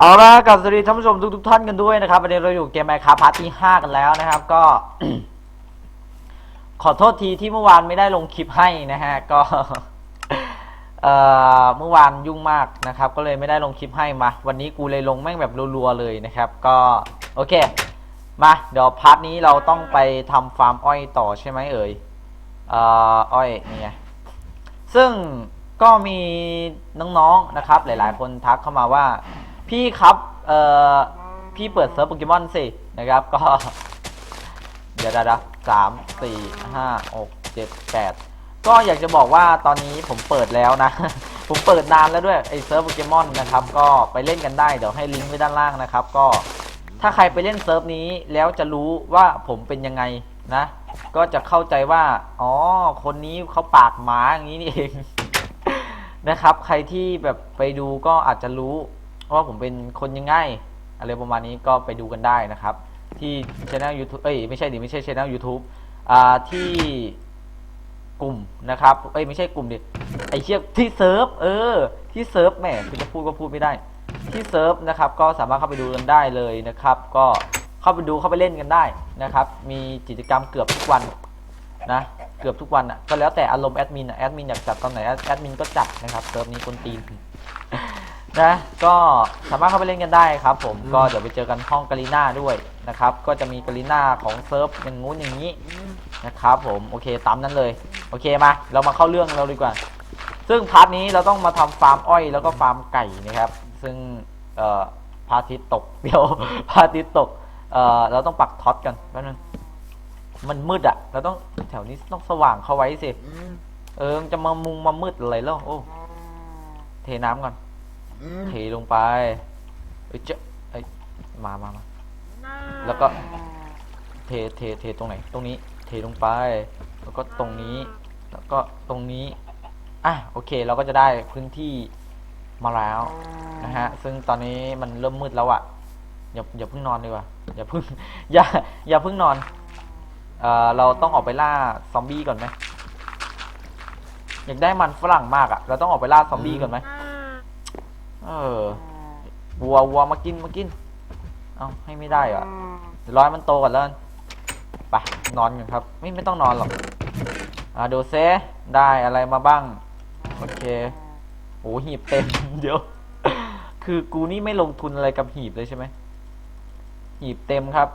เอาละกับสวัสดีท่านผู้ชมทุกๆท่านกันด้วยนะครับวันนี้เราอยู่เกมไมค์คาพาร์ทที่ห้ากันแล้วนะครับ ก็ ขอโทษทีที่เมื่อวานไม่ได้ลงคลิปให้นะฮะก็เอ่อเมื่อวานยุ่งมากนะครับ ก็เลยไม่ได้ลงคลิปให้มา วันนี้กูเลยลงแม่งแบบรัวๆเลยนะครับ ก็โอเค มาเดี๋ยวพาร์ทนี้เราต้องไปทำฟาร์มอ้อยต่อใช่ไหมเอ่ยเอ่ออ้อยนี่ไงซึ่งก็มีน้องๆนะครับ หลาย ๆ คนทักเข้ามาว่า พี่ครับเอ่อพี่เปิดเซิร์ฟโปเกมอนสินะครับก็ เดี๋ยวนะสามสี่ห้าหกเจ็ดแปดก็อยากจะบอกว่าตอนนี้ผมเปิดแล้วนะ ผมเปิดนานแล้วด้วยไอเซิร์ฟโปเกมอนนะครับ ก็ไปเล่นกันได้เดี๋ยวให้ลิงก์ไว้ด้านล่างนะครับ ก็ถ้าใครไปเล่นเซิร์ฟนี้แล้วจะรู้ว่าผมเป็นยังไงนะ ก็จะเข้าใจว่า อ๋อ คนนี้เขาปากหมาอย่างนี้นี่เองนะครับ ใครที่แบบไปดูก็อาจจะรู้ ว่าผมเป็นคนยังไงอะไรประมาณนี้ก็ไปดูกันได้นะครับ ที่ช anel YouTube เอ้ยไม่ใช่ดิไม่ใช่ช anel YouTube อ่าที่กลุ่มนะครับเอ้ยไม่ใช่กลุ่มดิไอเชียที่เซิร์ฟเออ ที่เซิร์ฟแหมคือจะพูดก็พูดไม่ได้ ที่เซิร์ฟนะครับ ก็สามารถเข้าไปดูกันได้เลยนะครับ ก็เข้าไปดูเข้าไปเล่นกันได้นะครับ มีกิจกรรมเกือบทุกวันนะเกือบทุกวันอะก็แล้วแต่อารมณ์แอดมินอะแอดมินอยากจัดตอนไหนแอดมินก็จัดนะครับเซิร์ฟนี้คนตีน นะก็สามารถเข้าไปเล่นกันได้ครับ ผมก็เดี๋ยวไปเจอกันห้องกาลิน่าด้วยนะครับ ก็จะมีกาลิน่าของเซิร์ฟอย่างงู้นอย่างนี้นะครับผมโอเคตามนั้นเลย โอเคมา เรามาเข้าเรื่องเราดีกว่า ซึ่งพาร์ทนี้เราต้องมาทำฟาร์มอ้อยแล้วก็ฟาร์มไก่นะครับ ซึ่งเอ่อพระอาทิตย์ตกเดี๋ยวพระอาทิตย์ตกเอ่อเราต้องปักท็อตกันแป๊บนึงมันมืดอะเราต้องแถวนี้ต้องสว่างเข้าไว้สิเออมันจะมามุงมามืดอะไรแล้วโอ้เทน้ำก่อน เทลงไปเอ้ยเจ๊ะเอ้ยมามามา แล้วก็ เทเทเทตรงไหน ตรงนี้ เทลงไป แล้วก็ตรงนี้ แล้วก็ตรงนี้ อะ โอเค เราก็จะได้พื้นที่มาแล้วนะฮะ ซึ่งตอนนี้มันเริ่มมืดแล้วอะอย่าอย่าเพิ่งนอนดีกว่า อย่าเพิ่ง อย่า อย่าเพิ่งนอน เอ่อ เราต้องออกไปล่าซอมบี้ก่อนไหม อยากได้มันฝรั่งมากอะเราต้องออกไปล่าซอมบี้ก่อนไหม เออวัววัวมากินมากิน เอาให้ไม่ได้หรอเดี๋ยวร้อยมันโตก่อนแล้วกันไปนอนกันครับ ไม่ไม่ต้องนอนหรอกอ่าดูเซได้อะไรมาบ้าง โอเคโอ้หีบเต็มเดี๋ยว คือกูนี่ไม่ลงทุนอะไรกับหีบเลยใช่ไหมหีบเต็มครับ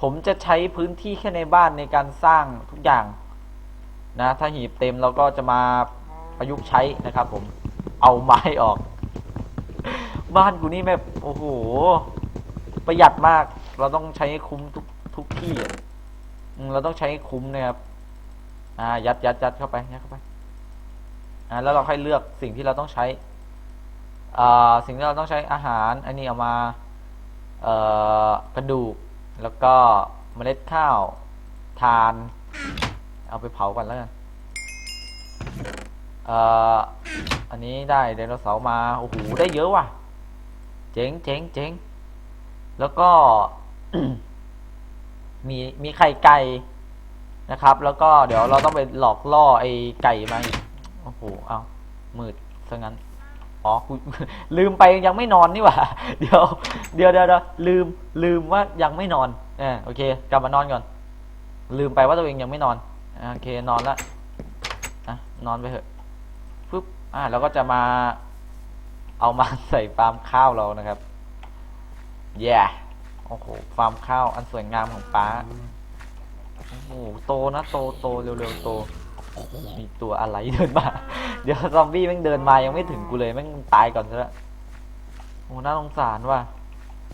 ผมจะใช้พื้นที่แค่ในบ้านในการสร้างทุกอย่างนะ ถ้าหีบเต็มเราก็จะมาประยุกต์ใช้นะครับผม เอาไม้ออก บ้านกูนี่แบบโอ้โห ประหยัดมาก เราต้องใช้คุ้มทุกทุกที่อะเราต้องใช้คุ้มนะครับ อ่า ยัดยัดยัดเข้าไปยัดเข้าไป อ่า แล้วเราค่อยเลือกสิ่งที่เราต้องใช้ อ่า สิ่งที่เราต้องใช้อาหาร อันนี้เอามา เอ่อ กระดูก แล้วก็เมล็ดข้าว ทาน เอาไปเผาก่อนแล้วกัน เอ่อ อันนี้ได้ไดโนเสาร์มา โอ้โห ได้เยอะว่ะ เจ๋งเจ๋งเจ๋งแล้วก็มีมีไข่ไก่นะครับ แล้วก็เดี๋ยวเราต้องไปหลอกล่อไอ้ไก่มาโอ้โหเอามืดซะงั้นอ๋อลืมไปยังไม่นอนนี่หว่า เดี๋ยวเดี๋ยวเดี๋ยวเดี๋ยวลืมลืมว่ายังไม่นอนเออโอเค กลับมานอนก่อน ลืมไปว่าตัวเองยังไม่นอนโอเคนอนละอะนอนไปเถอะปึ๊บอ่าเราก็จะมา เอามาใส่ฟาร์มข้าวเรานะครับแย่โอ้โห ฟาร์มข้าวอันสวยงามของป้า โอ้โห โตนะ โตโตเร็วๆ โต มีตัวอะไรเดินมา เดี๋ยวซอมบี้แม่งเดินมายังไม่ถึงกูเลยแม่งตายก่อนซะแล้วโอ้น่าสงสารว่ะ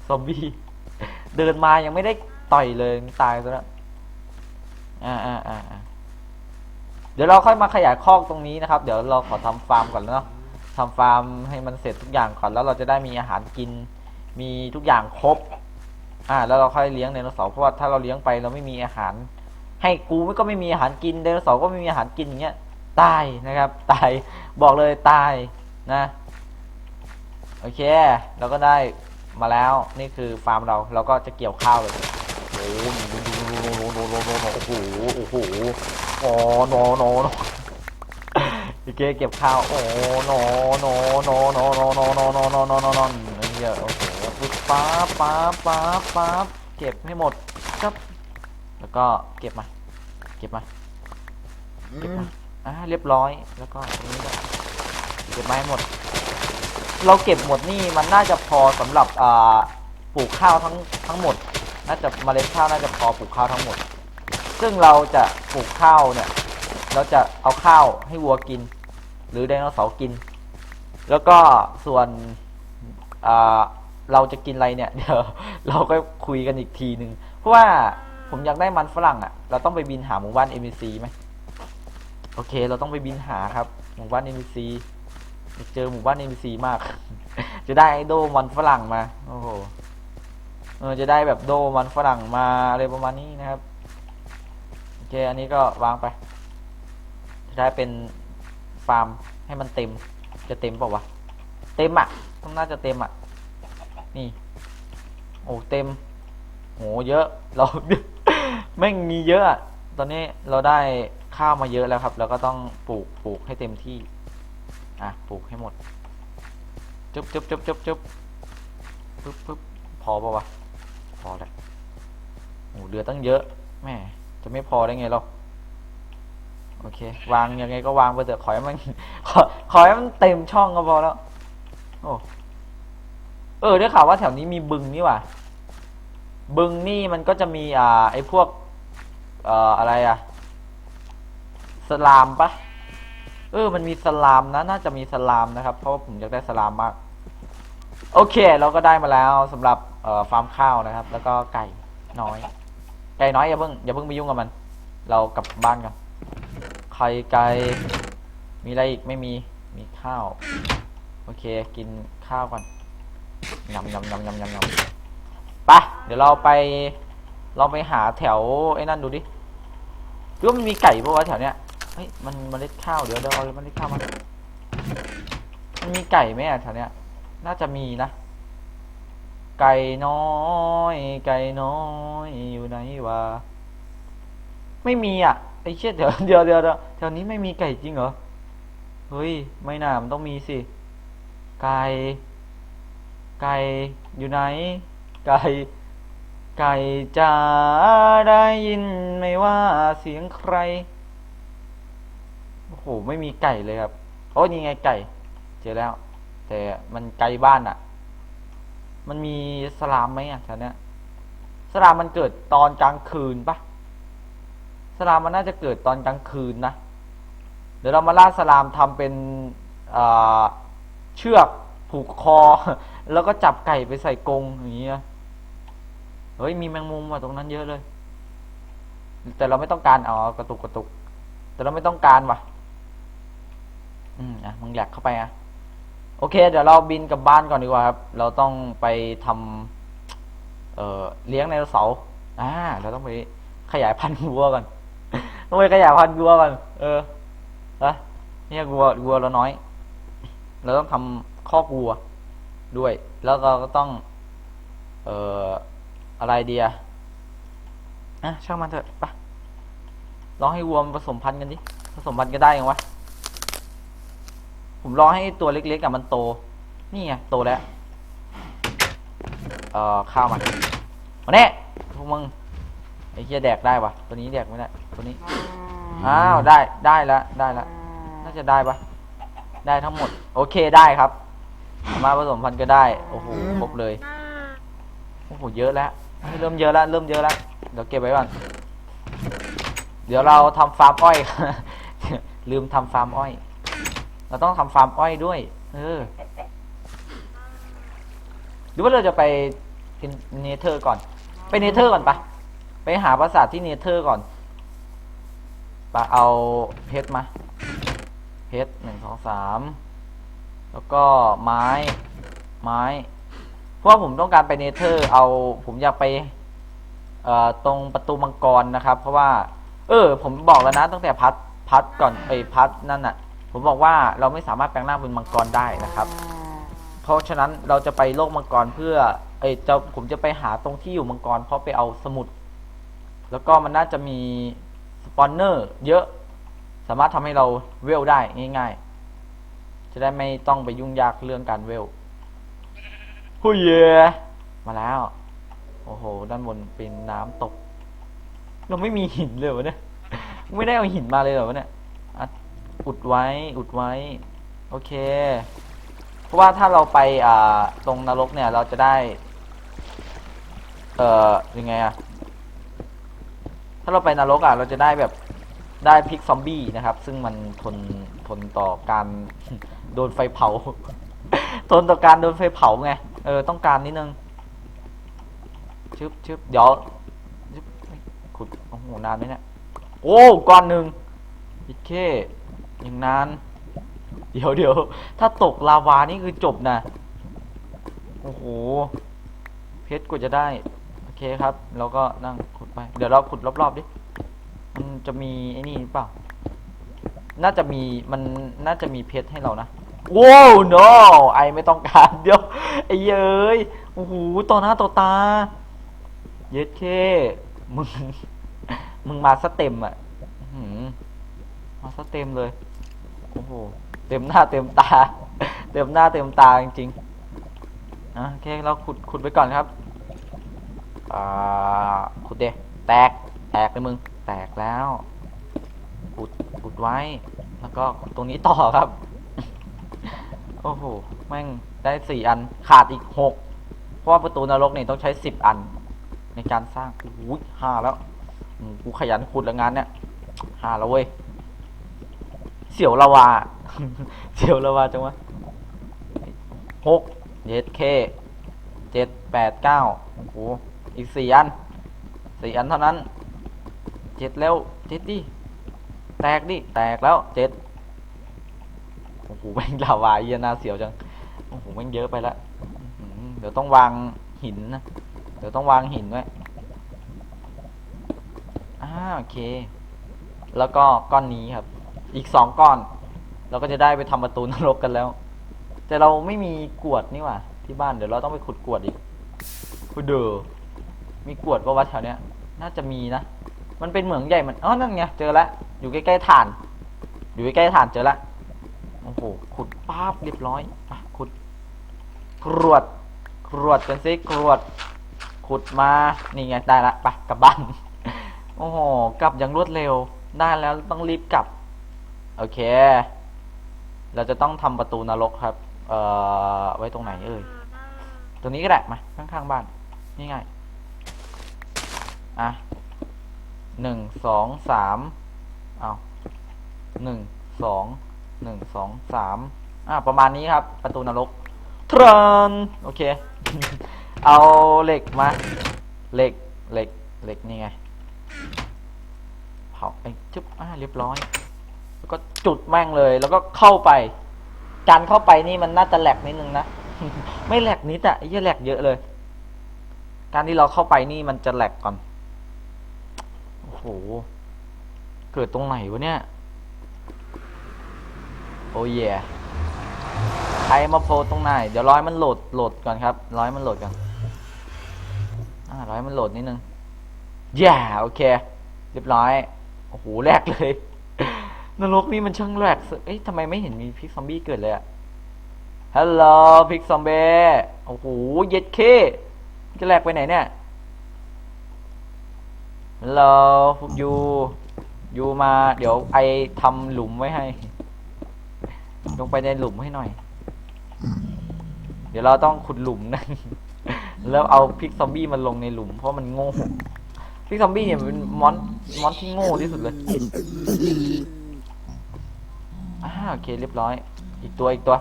ซอมบี้ เดินมายังไม่ได้ต่อยเลยตายซะแล้วอ่าอ่าอ่าอ่าเดี๋ยวเราค่อยมาขยายคอกตรงนี้นะครับ เดี๋ยวเราขอทำฟาร์มก่อนแล้วเนาะ ทำฟาร์มให้มันเสร็จทุกอย่างก่อนแล้วเราจะได้มีอาหารกิน มีทุกอย่างครบ อ่า แล้วเราค่อยเลี้ยงไดโนเสาร์เพราะว่าถ้าเราเลี้ยงไปเราไม่มีอาหาร ให้กูก็ไม่มีอาหารกินไดโนเสาร์ก็ไม่มีอาหารกินอย่างเงี้ยตายนะครับ ตายบอกเลยตายนะโอเค เราก็ได้มาแล้วนี่คือฟาร์มเราเราก็จะเกี่ยวข้าวเลยโอ้โหดูดูดูดูดูดูดูโอ้โหโอ้โหโอ้โนโนโนโอ เคเก็บข้าว โอ้โนโนโนโนโนโนโนโนโนโนโนโนเดียวโอ้โหปุ๊บป๊าบป๊าบป๊าบป๊าบเก็บให้หมดครับแล้วก็เก็บมา เก็บมา เก็บมา อ่า เรียบร้อย แล้วก็ตรงนี้ก็เก็บมาให้หมด เราเก็บหมดนี่มันน่าจะพอสำหรับอ่าปลูกข้าวทั้งทั้งหมด น่าจะเมล็ดข้าวน่าจะพอปลูกข้าวทั้งหมด ซึ่งเราจะปลูกข้าวเนี่ย เราจะเอาข้าวให้วัวกิน หรือไดโนเสาร์กิน แล้วก็ส่วนเราจะกินอะไรเนี่ย เดี๋ยวเราก็คุยกันอีกทีหนึ่งเพราะว่าผมอยากได้มันฝรั่งอะ่ะ เราต้องไปบินหาหมู่บ้าน NPC ไหมโอเค เราต้องไปบินหาครับ หมู่บ้าน NPC อยากเจอหมู่บ้าน NPC มาก จะได้ไอโดมันฝรั่งมา โอ้โหเออจะได้แบบโดมันฝรั่งมาอะไรประมาณนี้นะครับ โอเค อันนี้ก็วางไปจะได้เป็น ฟาร์มให้มันเต็ม จะเต็มเปล่าวะ เต็มอะต้องน่าจะเต็มอะ นี่ โอ้เต็มโหเยอะ เราแม่งมีเยอะ ตอนนี้เราได้ข้าวมาเยอะแล้วครับ แล้วก็ต้องปลูกปลูกให้เต็มที่ อะ ปลูกให้หมด จุ๊บจุ๊บจุ๊บจุ๊บจุ๊บปึ๊บปึ๊บพอปะวะ พอแล้วโอ้เหลือตั้งเยอะ แม่ จะไม่พอได้ไงเรา โอเค วางยังไงก็วางไปเถอะขอให้มันขอขอให้มันเต็มช่องก็พอแล้ว โอ้เออได้ข่าวว่าแถวนี้มีบึงนี่ว่าบึงนี่มันก็จะมีอ่า ไอ้พวก เอ่ออะไรอะสลามปะเออ มันมีสลามนะ น่าจะมีสลามนะครับ เพราะว่าผมอยากได้สลามมาก โอเค เราก็ได้มาแล้วสำหรับเอ่อฟาร์มข้าวนะครับ แล้วก็ไก่น้อย ไก่น้อยอย่าเพิ่งอย่าเพิ่งไปยุ่งกับมัน เรากลับบ้านกัน ข่ไก่มีอะไรอีกไม่มีมีข้าว โอเคกินข้าวก่อนยำยำยำยำยำยำไปเดี๋ยวเราไปเราไปหาแถวไอ้นั่นดูดิดูว่ามันมีไก่ปะวะแถวเนี้ยเฮ้ยมันมันเล็ดข้าวเดี๋ยวเดี๋ยวเอาเล็ดข้าวมามันมีไก่ไหมอะแถวเนี้ย น่าจะมีนะ ไก่น้อย ไก่น้อยอยู่ไหนวะไม่มีอะ ไอ้เชี่ยเดี๋ยวเดี๋ยวเดี๋ยวเดี๋ยวแถวนี้ไม่มีไก่จริงเหรอ เฮ้ย ไม่น่ามันต้องมีสิ ไก่ ไก่อยู่ไหน ไก่ ไก่จะได้ยินไม่ว่าเสียงใคร โอ้โห ไม่มีไก่เลยครับ โอ้ยนี่ไงไก่ เจอแล้ว แต่มันไกลบ้านอะ มันมีสลามไหมอะแถวเนี้ยสลามมันเกิดตอนกลางคืนปะ สลามมันน่าจะเกิดตอนกลางคืนนะ เดี๋ยวเรามาล่าสลามทำเป็นเชือกผูกคอ แล้วก็จับไก่ไปใส่กรงอย่างเงี้ยเฮ้ยมีแมงมุมว่ะตรงนั้นเยอะเลย แต่เราไม่ต้องการอ๋อกระตุกกระตุก แต่เราไม่ต้องการว่ะ อืมอะมึงแหลกเข้าไปอะโอเค เดี๋ยวเราบินกลับบ้านก่อนดีกว่าครับ เราต้องไปทำเอ่อเลี้ยงไดโนเสาร์อ่าเราต้องไปขยายพันธุ์วัวก่อน ต้องไปขยายพันธุ์วัวก่อนเออนะเนี่ยวัววัวเราน้อย เราต้องทำคอกวัวด้วย แล้วเราก็ต้อง เอ่ออะไรเดียอะช่างมันเถอะไปะลองให้วัวผสมพันธุ์กันดิผสมพันธุ์กันได้ยังวะผมรอให้ตัวเล็กๆกับมันโต นี่ไงโตแล้ว เอ่อข้าวมันมาเนี่พวกมึงไอ้เหี้ยแดกได้ปะตัวนี้แดกไม่ได้ ตัวนี้ อ้าว ได้ ได้แล้ว ได้แล้ว น่าจะได้ปะได้ทั้งหมด โอเค ได้ครับสามารถผสมพันธุ์ก็ได้ โอ้โห ครบเลย โอ้โห เยอะแล้วเฮ้ยเริ่มเยอะแล้ว เริ่มเยอะแล้ว เดี๋ยวเก็บไว้ก่อน เดี๋ยวเราทำฟาร์มอ้อย ลืมทำฟาร์มอ้อย เราต้องทำฟาร์มอ้อยด้วย เออ หรือว่าเราจะไปเนเธอร์ก่อน ไปเนเธอร์ก่อนปะไปหาปราสาทที่เนเธอร์ก่อน ปะเอาเพชรมาเพชรหนึ่งสองสามแล้วก็ไม้ไม้ เพราะว่าผมต้องการไปเนเธอร์ เอาผมอยากไปเอ่อตรงประตูมังกรนะครับ เพราะว่า เออ ผมบอกแล้วนะตั้งแต่พัดพัดก่อนไอ้พัดนั่นน่ะ ผมบอกว่าเราไม่สามารถแปลงร่างเป็นมังกรได้นะครับ เพราะฉะนั้นเราจะไปโลกมังกรเพื่อ เอ้ยจะผมจะไปหาตรงที่อยู่มังกรเพราะไปเอาสมุด แล้วก็มันน่าจะมี ปอนเนอร์เยอะสามารถทำให้เราเวลได้ง่ายๆ จะได้ไม่ต้องไปยุ่งยากเรื่องการเวลหุยเยมาแล้ว โอ้โห ด้านบนเป็นน้ำตก เราไม่มีหินเลยวะเนี่ย ไม่ได้เอาหินมาเลยเหรอวะเนี่ยอะอุดไว้ อุดไว้ โอเค เพราะว่าถ้าเราไปอ่าตรงนรกเนี่ย เราจะได้ เอ่อยังไงอะ ถ้าเราไปนรกอะเราจะได้แบบได้พิกซอมบี้นะครับ ซึ่งมันทนทนต่อการโดนไฟเผา ทนต่อการโดนไฟเผาไง เออต้องการนิดนึงชึบชึบเดี๋ยวขุดโอ้โหนานไหมเนี่ยโอ้ก้อนหนึ่งอีกเคยังนานเดี๋ยวเดี๋ยวถ้าตกลาวานี่คือจบนะ โอ้โห เพชรกว่าจะได้ เคครับ แล้วก็นั่งขุดไป เดี๋ยวเราขุดรอบๆดิ มันจะมีไอ้นี่หรือเปล่า น่าจะมี มันน่าจะมีเพชรให้เรานะโว้ว no ไอไม่ต้องการ เดี๋ยวไอ้เย้ยโอ้โหต่อหน้าต่อตา เย็ดเค มึง มึงมาสเต็มอะมาสเต็มเลย โอ้โห เต็มหน้าเต็มตา เต็มหน้าเต็มตาจริงๆอะโอเค เราขุดขุดไปก่อนครับ อ่าขุดเดแตก แตกเลยมึง แตกแล้ว ขุด ขุดไว้ แล้วก็ตรงนี้ต่อครับ โอ้โห แม่งได้สี่อัน ขาดอีกหก เพราะว่าประตูนรกนี่ต้องใช้สิบอัน ในการสร้างโอ้ห้าแล้ว กูขยันขุดแล้วงานเนี่ยห้าแล้วเว้ย เสียวละวา เสียวละวาจังวะหกเจ็ดเคเจ็ดแปดเก้าโอ้โห อีกสี่อันสี่อันเท่านั้นเจ็ดแล้วเจ็ดดิแตกดิแตกแล้วเจ็ดโอ้โหแม่งลาวาเยียนาเสียวจังโอ้โหแม่งเยอะไปละอื้อหือเดี๋ยวต้องวางหินนะเดี๋ยวต้องวางหินไว้อ่าโอเค แล้วก็ก้อนนี้ครับ อีกสองก้อน เราก็จะได้ไปทำประตูนรกกันแล้ว แต่เราไม่มีกรวดนี่หว่าที่บ้านเดี๋ยวเราต้องไปขุดกรวดอีกคุเดอ มีกรวดปะวะแถวเนี้ย น่าจะมีนะ มันเป็นเหมืองใหญ่มันอ๋อนั่นไงเจอแล้วอยู่ใกล้ๆฐาน อยู่ใกล้ๆฐานเจอแล้วโอ้โหขุดป๊าบเรียบร้อยอะขุดกรวดกรวดกันสิกรวด ขุดมานี่ไงได้ละไปกลับบ้านโอ้โหกลับอย่างรวดเร็วได้แล้วต้องรีบกลับ โอเค เราจะต้องทำประตูนรกครับ เอ่อไว้ตรงไหนเอ่ยตรงนี้ก็ได้มาข้างๆบ้านนี่ไง อะหนึ่งสองสามเอาหนึ่งสองหนึ่งสองสามอะประมาณนี้ครับ ประตูนรกทรอนโอเค เอาเหล็กมาเหล็กเหล็กเหล็กนี่ไงเผาไอ้จุ๊บอ่าเรียบร้อย แล้วก็จุดแม่งเลย แล้วก็เข้าไปการเข้าไปนี่มันน่าจะแหลกนิดนึงนะไม่แหลกนิดอะไอ้เหี้ยแหลกเยอะเลย การที่เราเข้าไปนี่มันจะแหลกก่อน โอ้โห เกิดตรงไหนวะเนี่ย โอ้ยใครมาโพตรงไหน เดี๋ยวร้อยมันโหลดโหลดก่อนครับ ร้อยมันโหลดก่อนอ่าร้อยมันโหลดนิดนึงแย่โอเค เรียบร้อย โอ้โหแหลกเลยนรกนี่มันช่างแหลกสุดเอ๊ะทำไมไม่เห็นมีพิกซอมบี้เกิดเลยอะฮัลโหลพิกซอมบี้โอ้โห เย็ดเคจะแหลกไปไหนเนี่ย ฮัลโหลพวกยูยูมา เดี๋ยวไอทำหลุมไว้ให้ ลงไปในหลุมให้หน่อย เดี๋ยวเราต้องขุดหลุมนะแล้วเอาพิกซอมบี้มาลงในหลุมเพราะมันโง่พิกซอมบี้เนี่ยมันเป็นมอนมอนที่โง่ที่สุดเลยอ่าโอเคเรียบร้อย อีกตัวอีกตัว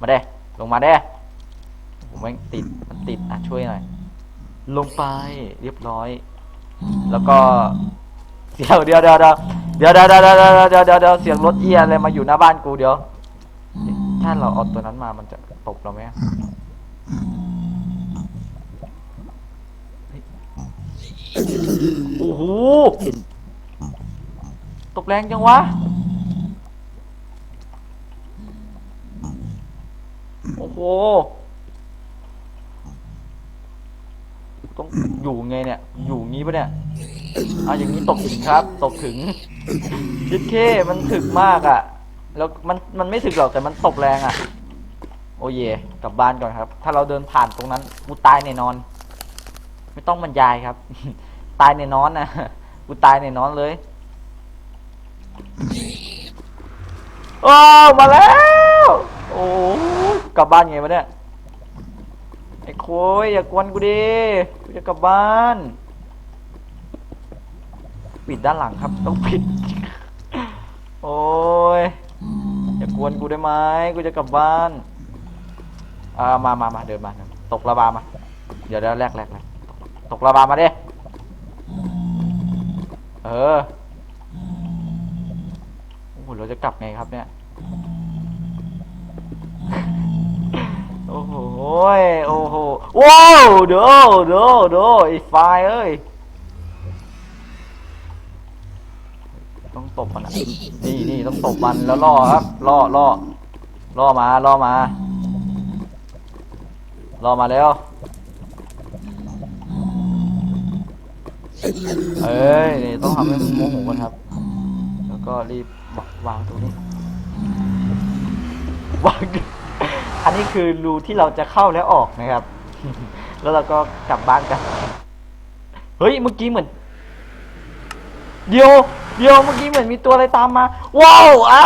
มาเด้ลงมาเด้ผมแม่งติดมันติดอะช่วยหน่อยลงไปเรียบร้อย แล้วก็เดี๋ยวเดี๋ยวเดี๋ยวเดี๋ยวเดี๋ยวเดี๋ยวเดี๋ยวเดี๋ยวเดี๋ยวเดี๋ยวเดี๋ยวเสียงรถเอียอะไรมาอยู่หน้าบ้านกูเดี๋ยว ถ้าเราเอาตัวนั้นมามันจะตบเราไหมโอ้โหตบแรงจังวะโอ้โห อยู่ไงเนี่ย อยู่งี้ปะเนี่ยอะอย่างนี้ตกถึงครับตกถึงยิดเคมันถึกมากอะ่ะ แล้วมันมันไม่ถึกหรอกแต่มันตกแรงอะ่ะ โอเยกลับบ้านก่อนครับ ถ้าเราเดินผ่านตรงนั้นกูตายแน่นอน ไม่ต้องบรรยายครับ ตายแน่นอนนะกูตายแน่นอนเลยโอ้มาแล้ว โอ้กลับบ้านไงวะเนี่ย ไอ้โคยอย่ากวนกูดิกูจะกลับบ้าน ปิดด้านหลังครับ ต้องปิด โอ้ยอย่ากวนกูได้ไหมกูจะกลับบ้านอ่ามามามาเดินมา ตกระบามา เดี๋ยวเดี๋ยวแรกแรกแรกตกระบามาดิเออโอ้โหเราจะกลับไงครับเนี่ย โอ้โห ย โอ้โหว้าวเด้อเด้อเด้อไอ้ไฟเอ้ย ต้องตบมันอะนี่นี่ต้องตบมันแล้วล่อครับล่อล่อล่อมาล่อมาล่อมาแล้ว เอ้ยนี่ต้องทำให้มันโมโหกันครับ แล้วก็รีบวางตรงนี้วาง อันนี้คือรูที่เราจะเข้าแล้วออกนะครับ แล้วเราก็กลับบ้านกัน เฮ้ย เมื่อกี้เหมือน เดียว เดียว เมื่อกี้เหมือนมีตัวอะไรตามมา ว้าวอะ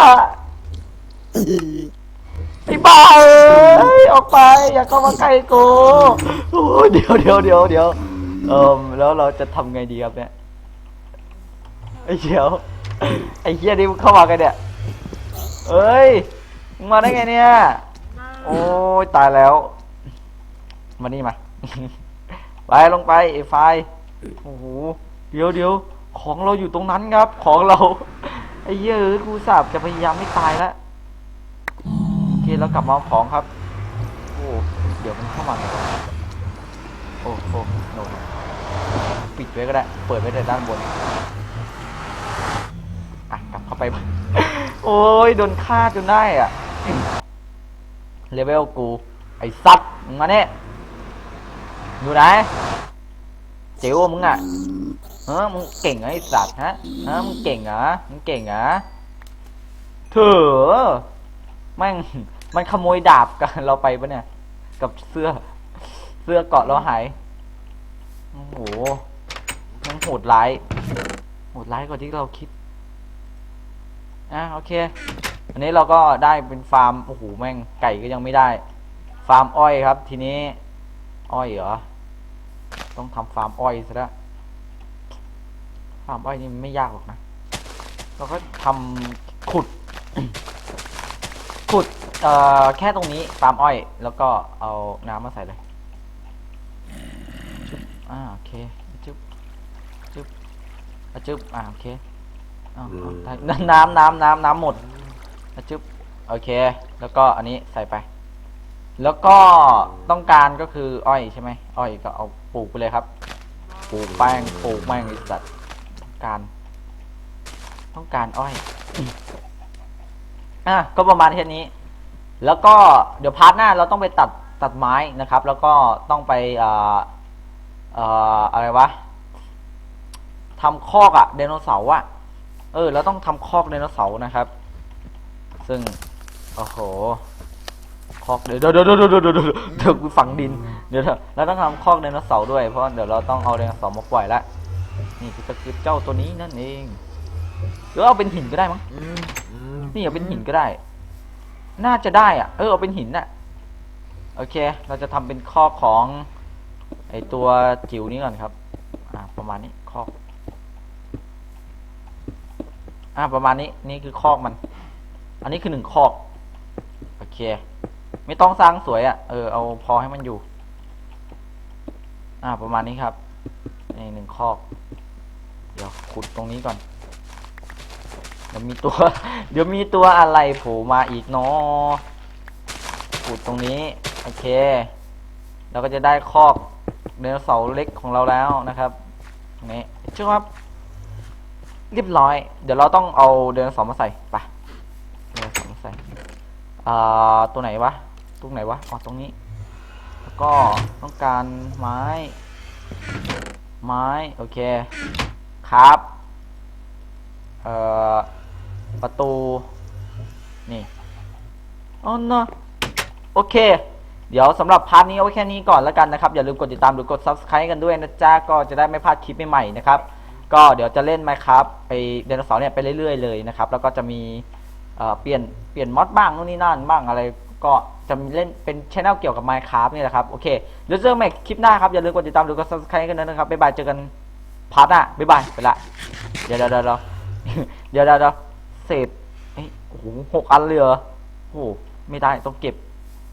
ไอ้บ้าเอ้ยออกไป อย่าเข้ามาใกล้กูโอ้เดี๋ยวเดี๋ยวเดี๋ยวเดี๋ยวเอ่มแล้วเราจะทำไงดีครับเนี่ย ไอ้เหี้ยว ไอ้เหี้ยนี่เข้ามากันเนี่ยเอ้ย มาได้ไงเนี่ย โอ้ยตายแล้ว มานี่มา ไปลงไปไอ้ไฟโอ้โหเดี๋ยวเดี๋ยวของเราอยู่ตรงนั้นครับ ของเรา ไอ้เหี้ยเอะกูสาบจะพยายามไม่ตายแล้วโอเคแล้วกลับมาเอาของครับ โอ้เดี๋ยวมันเข้ามาเลยโอ้โหโนปิดไว้ก็ได้ เปิดไว้แต่ด้านบน อะ กลับเข้าไป โอ้ยโดนฆ่าจนได้อะ เลเวลกู ไอ้สัตว์มึงมาเนี่ยอยู่ไหนจิ๋วมึงอะเฮ้มึงเก่งไอ้สัตว์ฮะฮะมึงเก่งเหรอมึงเก่งเหรอเถอะแม่งมันขโมยดาบกันเราไปปะเนี่ย กับเสื้อ เสื้อเกาะเราหายโอ้โหมันโหดร้ายโหดร้ายกว่าที่เราคิดอะโอเค อันนี้เราก็ได้เป็นฟาร์มโอ้โหแม่งไก่ก็ยังไม่ได้ ฟาร์มอ้อยครับ ทีนี้ อ้อยเหรอต้องทำฟาร์มอ้อยซะแล้วฟาร์มอ้อยนี่มันไม่ยากหรอกนะเราก็ทำขุด ขุดเอ่อแค่ตรงนี้ฟาร์มอ้อย แล้วก็เอาน้ำมาใส่เลยจุ๊บอ่าโอเคจุ๊บจุ๊บอะจุ๊บอ่าโอเคอ้าวได้น้ำน้ำน้ำน้ำหมดอะ จุ๊บโอเค แล้วก็อันนี้ใส่ไป แล้วก็ต้องการก็คืออ้อยใช่ไหมอ้อยก็เอาปลูกไปเลยครับปลูกแป้งปลูกแม่งไอ้สัตว์ต้องการ ต้องการอ้อยอะก็ประมาณแค่นี้ แล้วก็เดี๋ยวพาร์ทหน้าเราต้องไปตัดตัดไม้นะครับ แล้วก็ต้องไปเอ่อเอ่ออะไรวะทำคอกอะไดโนเสาร์อะเออเราต้องทำคอกไดโนเสาร์นะครับ ซึ่ง โอ้โหคอกเดี๋ยวเดี๋ยวเดี๋ยวเดี๋ยวเดี๋ยวเดี๋ยวกูฝังดินเดี๋ยวเดี๋ยวเราต้องทำคอกไดโนเสาร์ด้วยเพราะเดี๋ยวเราต้องเอาไดโนเสาร์มาปล่อยละนี่คือจะคือเจ้าตัวนี้นั่นเองหรือเอาเป็นหินก็ได้มั้งนี่เอาเป็นหินก็ได้ น่าจะได้อะเออเอาเป็นหินน่ะ โอเค เราจะทำเป็นคอกของ ไอตัวจิ๋วนี้ก่อนครับ อ่า ประมาณนี้คอกอ่าประมาณนี้ นี่คือคอกมัน อันนี้คือหนึ่งคอก โอเค ไม่ต้องสร้างสวยอะ่ะ เออ เอาพอให้มันอยู่ อ่า ประมาณนี้ครับนี่หนึ่งคอก เดี๋ยวขุดตรงนี้ก่อน เดี๋ยวมีตัว เดี๋ยวมีตัวอะไรโผล่มาอีกเนาะขุดตรงนี้ โอเค เราก็จะได้คอกไดโนเสาร์เล็กของเราแล้วนะครับนี้เชื่อครับเรียบร้อย เดี๋ยวเราต้องเอาไดโนเสาร์มาใส่ไปไดโนเสาร์มาใส่ อ่าตัวไหนวะ ตรงไหนวะอ๋อตรงนี้ แล้วก็ต้องการไม้ ไม้ โอเค ครับ เอ่อ ประตู นี่อ๋อเนาะโอเค เดี๋ยวสำหรับพาร์ทนี้เอาไว้แค่นี้ก่อนแล้วกันนะครับ อย่าลืมกดติดตามหรือกด subscribe กันด้วยนะจ๊ะ ก็จะได้ไม่พลาดคลิปใหม่ๆนะครับ ก็เดี๋ยวจะเล่นไหมครับไอเดนเสาร์เนี่ยไปเรื่อยๆเลยนะครับ แล้วก็จะมี เปลี่ยนเปลี่ยนมอดบ้างนู่นนี่นั่นบ้างอะไรก็จะมีเล่นเป็นช anel เกี่ยวกับ Minecraft นี่แหละครับ โอเคเดี๋ยวเจอกันใหม่คลิปหน้าครับ อย่าลืมกดติดตามหรือกด subscribe กันนะครับ บ๊ายบาย เจอกันพาร์ทหน้า บ๊ายบาย ไปละ เดี๋ยวเดี๋ยวเดี๋ยวเดี๋ยวเดี๋ยวเสร็จโอ้โหหกอันเลยเหรอโอ้โห ไม่ได้ ต้องเก็บ